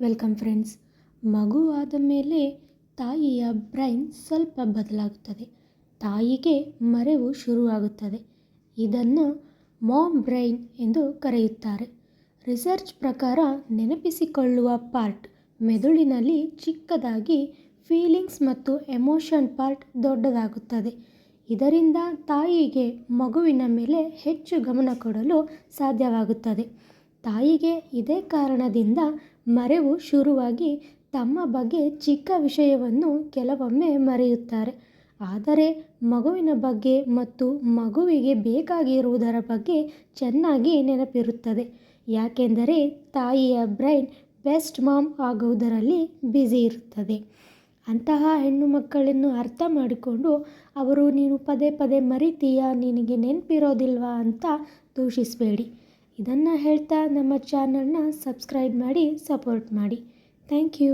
Welcome friends. ಮಗುವಾದ ಮೇಲೆ ತಾಯಿಯ brain ಸ್ವಲ್ಪ ಬದಲಾಗುತ್ತದೆ. ತಾಯಿಗೆ ಮರೆವು ಶುರುವಾಗುತ್ತದೆ. ಇದನ್ನು ಮಾಮ್ ಬ್ರೈನ್ ಎಂದು ಕರೆಯುತ್ತಾರೆ. ರಿಸರ್ಚ್ ಪ್ರಕಾರ ನೆನಪಿಸಿಕೊಳ್ಳುವ ಪಾರ್ಟ್ ಮೆದುಳಿನಲ್ಲಿ ಚಿಕ್ಕದಾಗಿ ಫೀಲಿಂಗ್ಸ್ ಮತ್ತು ಎಮೋಷನ್ ಪಾರ್ಟ್ ದೊಡ್ಡದಾಗುತ್ತದೆ. ಇದರಿಂದ ತಾಯಿಗೆ ಮಗುವಿನ ಮೇಲೆ ಹೆಚ್ಚು ಗಮನ ಕೊಡಲು ಸಾಧ್ಯವಾಗುತ್ತದೆ. ತಾಯಿಗೆ ಇದೇ ಕಾರಣದಿಂದ ಮರೆವು ಶುರುವಾಗಿ ತಮ್ಮ ಬಗ್ಗೆ ಚಿಕ್ಕ ವಿಷಯವನ್ನು ಕೆಲವೊಮ್ಮೆ ಮರೆಯುತ್ತಾರೆ. ಆದರೆ ಮಗುವಿನ ಬಗ್ಗೆ ಮತ್ತು ಮಗುವಿಗೆ ಬೇಕಾಗಿರುವುದರ ಬಗ್ಗೆ ಚೆನ್ನಾಗಿ ನೆನಪಿರುತ್ತದೆ. ಯಾಕೆಂದರೆ ತಾಯಿಯ ಬ್ರೈನ್ ಬೆಸ್ಟ್ ಮಾಮ್ ಆಗುವುದರಲ್ಲಿ ಬ್ಯುಸಿ ಇರುತ್ತದೆ. ಅಂತಹ ಹೆಣ್ಣು ಮಕ್ಕಳನ್ನು ಅರ್ಥ ಮಾಡಿಕೊಂಡು ಅವರು ನೀನು ಪದೇ ಪದೇ ಮರಿತೀಯ? ನಿನಗೆ ನೆನಪಿರೋದಿಲ್ವಾ ಅಂತ ದೂಷಿಸಬೇಡಿ ಇದನ್ನು ಹೇಳ್ತಾ ನಮ್ಮ ಚಾನಲ್ನ ಸಬ್ಸ್ಕ್ರೈಬ್ ಮಾಡಿ ಸಪೋರ್ಟ್ ಮಾಡಿ. Thank you.